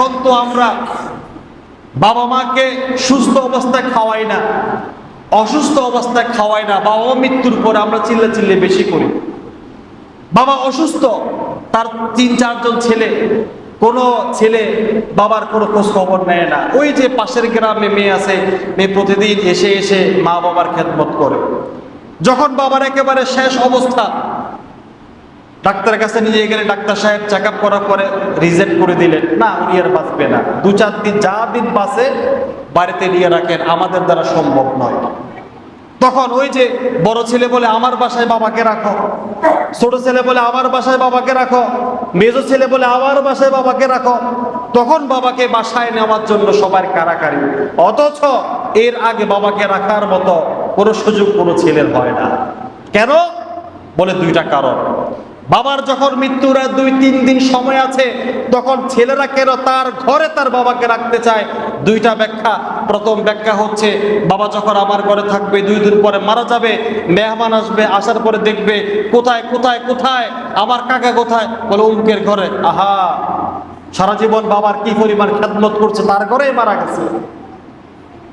এখন তো আমরা বাবা মাকে সুস্থ অবস্থায় খাওয়াই না, অসুস্থ অবস্থায় খাওয়াই না, বাবা মৃত্যুর পরে আমরা চিল্লে চিল্লে বেশি করি। বাবা অসুস্থ, তার তিন, চারজন ছেলে, কোনো ছেলে বাবার কোনো খোঁজ খবর নেয় না। ওই যে পাশের গ্রামে মেয়ে আছে, মেয়ে প্রতিদিন এসে এসে মা বাবার খেদমত করে। যখন বাবার একেবারে শেষ অবস্থা ডাক্তারের কাছে নিয়ে গেলে ডাক্তার সাহেব চেক আপ করার পরে রিজেক্ট করে দিলেন। না, উনি আর বাঁচবে না। দু চার দিন, যা দিন বাঁচে, বাড়িতে নিয়ে রাখেন। আমাদের দ্বারা সম্ভব নয়। তখন ওই যে বড় ছেলে বলে, আমার বাসায় বাবাকে রাখো। ছোট ছেলে বলে, আমার বাসায় বাবাকে রাখো। মেজো ছেলে বলে, আমার বাসায় বাবাকে রাখো। তখন বাবাকে বাসায় নেওয়ার জন্য সবার কারাকারি। অথচ এর আগে বাবাকে রাখার মতো কোনো সুযোগ কোনো ছেলের হয় না। কেন? বলে, দুইটা কারণ। বাবার যখন মৃত্যুর দুই, তিন দিন সময় আছে, তখন ছেলেরা কেন তার ঘরে তার বাবাকে রাখতে চায়? দুইটা ব্যাখ্যা। প্রথম ব্যাখ্যা হচ্ছে, বাবা যখন আমার ঘরে থাকবে, দুই দিন পরে মারা যাবে, মেহমান আসবে, আসার পরে দেখবে, কোথায় কোথায় কোথায়, আমার কাকা কোথায়? বলে, উমকের ঘরে। আহা! সারা জীবন বাবার কি পরিমাণ খেদমত করছে, তার ঘরেই মারা গেছে।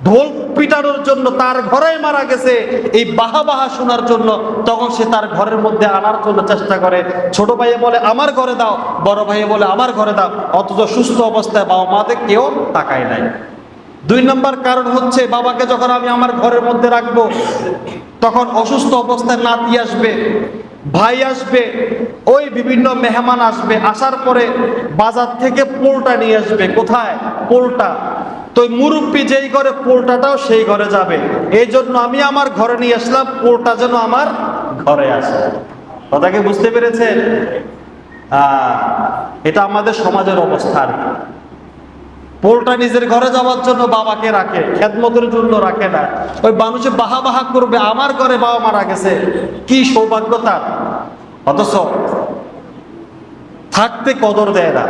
ঢোল পিটানোর জন্য তার ঘরে মারা গেছে। এই বাহা বাহা শোনার জন্য তখন সে তার ঘরের মধ্যে আনার জন্য চেষ্টা করে। ছোট ভাইয়ে বলে, আমার ঘরে দাও। বড় ভাইয়ে বলে, আমার ঘরে দাও। অথচ সুস্থ অবস্থায় বাবা মাতে কেউ তাকায় নাই। দুই নম্বর কারণ হচ্ছে, বাবাকে যখন আমি আমার ঘরের মধ্যে রাখব, তখন অসুস্থ অবস্থায় নাতি আসবে, ভাই আসবে, ওই বিভিন্ন মেহমান আসবে, আসার পরে বাজার থেকে পোলটা নিয়ে আসবে। কোথায়? পোলটা। তো মুরব্বী যেই ঘরে পোলটাটাও সেই ঘরে যাবে। এই জন্য আমি আমার ঘরে নিয়ে আসলাম পোলটা যেন আমার ঘরে আসে কথা কি বুঝতে পেরেছেন? এটা আমাদের সমাজের অবস্থা আর কি। পোলটা নিজের ঘরে যাওয়ার জন্য বাবাকে রাখে, খেদমতের জন্য রাখে না। ওই মানুষে বাহা বাহা করবে, আমার ঘরে বাবা মারা গেছে। কি সৌভাগ্য তার। অথচ থাকতে কদর দেয় না।